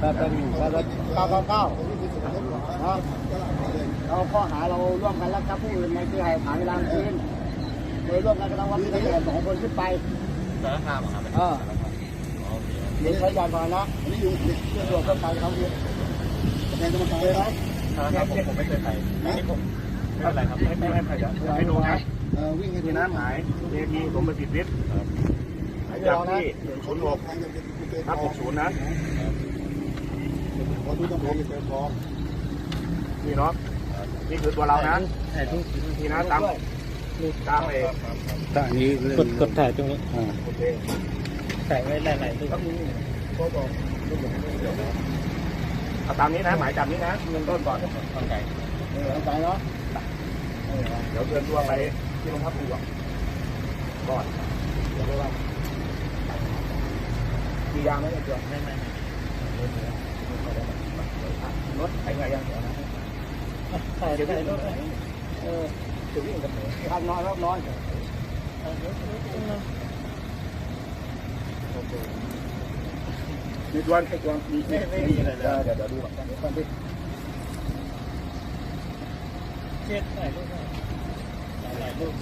แปดเป็นแปดเป็นเก้าเก้าเก้าเราข้อหาเราร่วมกันรักทรัพย์ผู้อื่นในที่ให้หานเวลากลางคืนโดยร่วมกันกระทำความผิดตั้งแต่สองคนขึ้นไปสารภาพครับเออเด็กใช้ยานพาหนะนี่อยู่เพื่อตรวจเพื่อไปเขาเยอะแทนกรรมารเลยนะครับผมผมไม่เคยไปไม่ผมไม่เป็นไรครับไม่ไม่ไม่ใครจะให้ดูนะเออวิ่งกันมีน้ำหายเอทีผมไปปิดลิฟต์จากที่ศูนย์หกทับหกศูนย์นะ ทุกต้องไปเจอของนี่เนาะนี่คือตัวเรานะนี่นะตามตามเองแต่นี้กดกดถ่ายตรงนี้อ่าโอเคถ่ายไว้หลายๆรูปเอาตามนี้นะ หมายจับนี้นะเงินต้นก่อนโอเคเออใจเนาะเดี๋ยวเชิญตัวไปที่โรงพักหลวงก่อนเดี๋ยวเรียกว่ามียาไหมเนี่ยเดี๋ยวไม่ไม่รถไปไงยังเดี๋ยวนะถ่ายถ่ายรูปเออจะวิ่งกันไหนทำน้อยรับน้อยมี ตัวไอ้ตัวมีไม่ไม่มีอะไรเลยเดี๋ยวเดี๋ยวดูก่อนเดี๋ยวก่อนดิเช็ดถ่ายรูปหลายรูป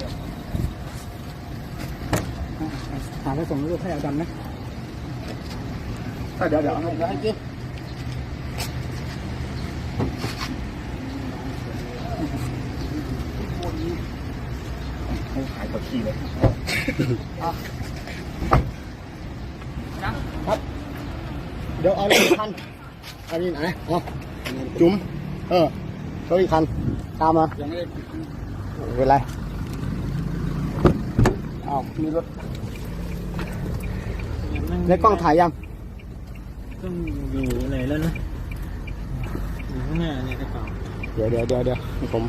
หาไปส่งรูปให้อาจารย์นะเดี๋ยวเดี๋ยวเดี๋ยวให้กิน ให้หายปวดขี้เลยเดี๋ยวเอาอีกคันอันนี้ไหนอ๋อจุ๋ม เออเขาอีกคัน ตามมายังไม่ได้เป็นไรอ้าวมีรถในกล้องถ่ายยังต้องอยู่ไหนแล้วนะอยู่ข้างหน้าในกระเป๋าเดี๋ยว เดี๋ยวเดี๋ยวเดี๋ยวผม